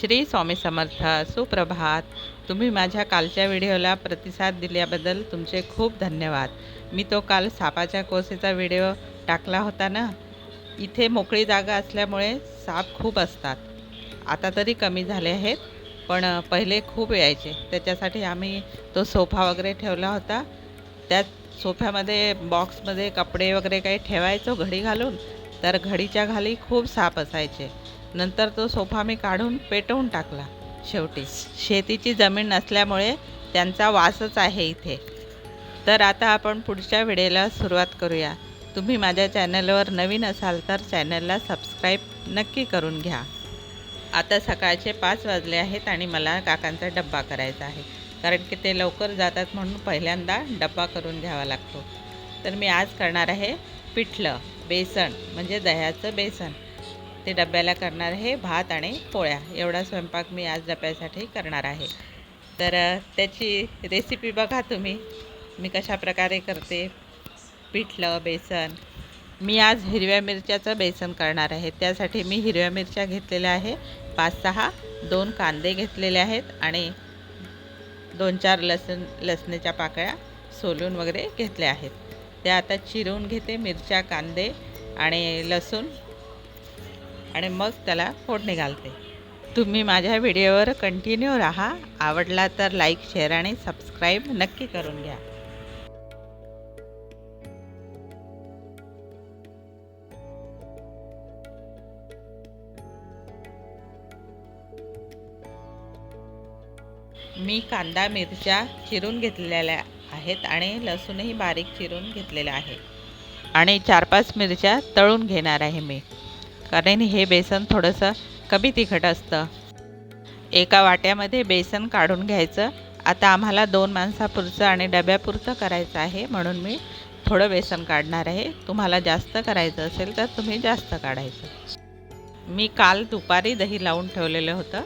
श्री स्वामी समर्थ सुप्रभात. तुम्ही माझ्या कालच्या व्हिडिओला प्रतिसाद दिल्याबद्दल तुमचे खूप धन्यवाद. मी तो काल सापाच्या कोसेचा व्हिडिओ टाकला होता ना? इथे मोकळी जागा असल्यामुळे साप खूप असतात. आता तरी कमी झाले आहेत पण पहिले खूप यायचे. त्याच्यासाठी आम्ही तो सोफा वगैरे ठेवला होता. त्यात सोफ्यामध्ये बॉक्समध्ये कपडे वगैरे काही ठेवायचो घडी घालून तर घडीच्या खाली खूप साप असायचे. नंतर तो सोफा मी काढून पेटवून टाकला. शेवटी शेतीची जमीन नसल्यामुळे त्यांचा वासच आहे इथे. तर आता आपण पुढच्या व्हिडिओला सुरुवात करूया. तुम्ही माझ्या चॅनलवर नवीन असाल तर चॅनलला सबस्क्राईब नक्की करून घ्या. आता सकाळचे पाच वाजले आहेत आणि मला काकांचा डब्बा करायचा आहे. कारण की ते लवकर जातात म्हणून पहिल्यांदा डब्बा करून घ्यावा लागतो. तर मी आज करणार आहे पिठलं बेसन म्हणजे दह्याचं बेसन. ते डब्याला करणार आहे भात आणि पोळ्या. एवढा स्वयंपाक मी आज डब्यासाठी करणार आहे. तर त्याची रेसिपी बघा तुम्ही. मी कशा प्रकारे करते. पिठलं बेसन. मी आज हिरव्या मिरच्याचं बेसन करणार आहे. त्यासाठी मी हिरव्या मिरच्या घेतलेल्या आहे. पाच सहा दोन कांदे घेतलेले आहेत आणि दोन चार लसूण लसणीच्या पाकळ्या सोलून वगैरे घेतल्या आहेत. त्या आता चिरून घेते मिरच्या कांदे आणि लसूण. आणि मग त्याला फोडणी घालते. तुम्ही माझ्या व्हिडिओवर कंटिन्यू राहा. आवडला तर लाईक शेअर आणि सबस्क्राईब नक्की करून घ्या. मी कांदा मिरच्या चिरून घेतलेल्या आहेत आणि लसूणही बारीक चिरून घेतलेलं आहे. आणि चार पाच मिरच्या तळून घेणार आहे मी. कारण हे बेसन थोडंसं कमी तिखट असतं. एका वाट्यामध्ये बेसन काढून घ्यायचं. आता आम्हाला दोन माणसापुरचं आणि डब्यापुरतं करायचं आहे म्हणून मी थोडं बेसन काढणार आहे. तुम्हाला जास्त करायचं असेल तर तुम्ही जास्त काढायचं. मी काल दुपारी दही लावून ठेवलेलं होतं.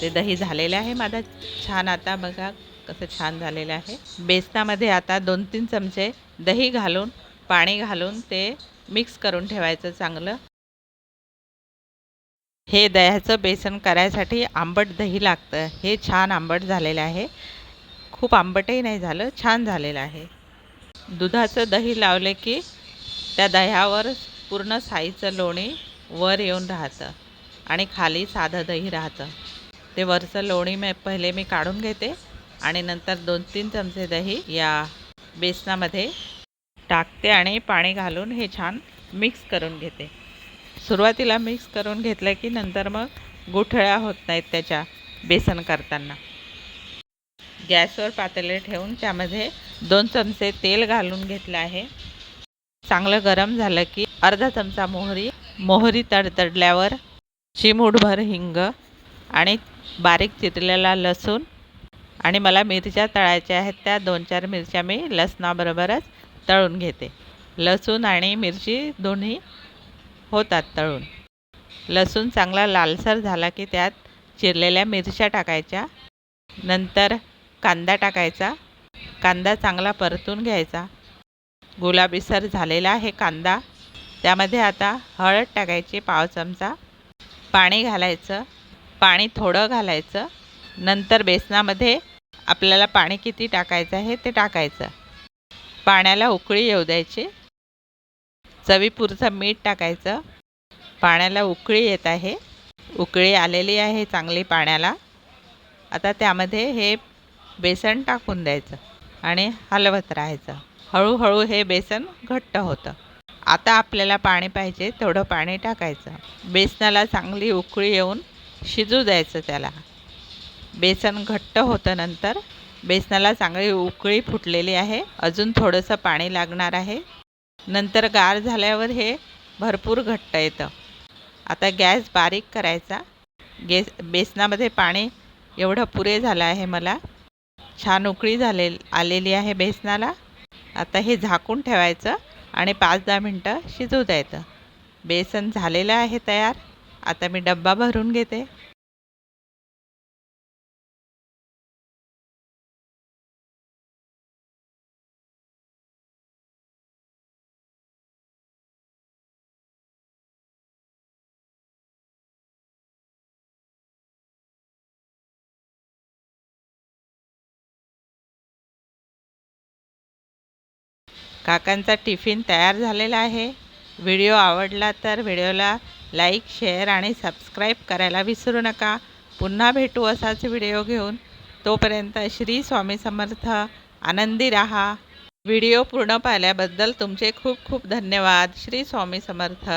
ते दही झालेलं आहे माझा. छान आता बघा कसं छान झालेलं आहे. बेसनामध्ये आता दोन तीन चमचे दही घालून पाणी घालून ते मिक्स करून ठेवायचं चांगलं. हे दह्याचं बेसन करायसाठी आंबट दही लागतं. हे छान आंबट झालेलं आहे. खूप आंबटही नाही झालं छान झालेलं आहे. दुधाचं दही लावले की त्या दह्यावर पूर्ण साईचं लोणी वर येऊन राहतं आणि खाली साधं दही राहतं. ते वरचं लोणी मी पहिले मी काढून घेते आणि नंतर दोन तीन चमचे दही या बेसनामध्ये टाकते आणि पाणी घालून हे छान मिक्स करून घेते. सुरुवातीला मिक्स करून घेतलं की नंतर मग गुठळ्या होत नाहीत त्याच्या बेसन करताना. गॅसवर पातेले ठेवून त्यामध्ये दोन चमचे तेल घालून घेतलं आहे. चांगलं गरम झालं की अर्धा चमचा मोहरी मोहरी तडतडल्यावर चिमूटभर हिंग आणि बारीक चिरलेला लसूण आणि मला मिरच्या तळायच्या आहेत त्या दोन चार मिरच्या मी लसणाबरोबरच तळून घेते. लसूण आणि मिरची दोन्ही होतात तळून लसूण चांगला लालसर झाला की त्यात चिरलेल्या मिरच्या टाकायच्या नंतर कांदा टाकायचा कांदा चांगला परतून घ्यायचा. गुलाबीसर झालेला आहे कांदा. त्यामध्ये आता हळद टाकायची पाव चमचा. पाणी घालायचं पाणी थोडं घालायचं. नंतर बेसनामध्ये आपल्याला पाणी किती टाकायचं आहे ते टाकायचं. पाण्याला उकळी येऊ द्यायची. चवीपुरचं मीठ टाकायचं. पाण्याला उकळी येत आहे. उकळी आलेली आहे चांगली पाण्याला. आता त्यामध्ये हे बेसन टाकून द्यायचं आणि हलवत राहायचं. हळूहळू हे बेसन घट्ट होतं. आता आपल्याला पाणी पाहिजे तेवढं पाणी टाकायचं. बेसनाला चांगली उकळी येऊन शिजू द्यायचं त्याला. बेसन घट्ट होतं नंतर बेसनाला चांगली उकळी फुटलेली आहे. अजून थोडंसं पाणी लागणार आहे. नंतर गार झाल्यावर हे भरपूर घट्ट येतं. आता गॅस बारीक करायचा. गेस बेसनामध्ये पाणी एवढं पुरे झालं आहे मला. छान उकळी झाले आलेली आहे बेसनाला. आता हे झाकून ठेवायचं आणि पाच दहा मिनटं शिजू द्यायचं. बेसन झालेलं आहे तयार. आता मी डब्बा भरून घेते. काकांचा टिफिन तयार झालेला आहे. व्हिडिओ आवडला तर व्हिडिओला लाईक शेअर आणि सबस्क्राईब करायला विसरू नका. पुन्हा भेटू असाच व्हिडिओ घेऊन. तोपर्यंत श्री स्वामी समर्थ आनंदी राहा. व्हिडिओ पूर्ण पाहिल्याबद्दल तुमचे खूप खूप धन्यवाद. श्री स्वामी समर्थ.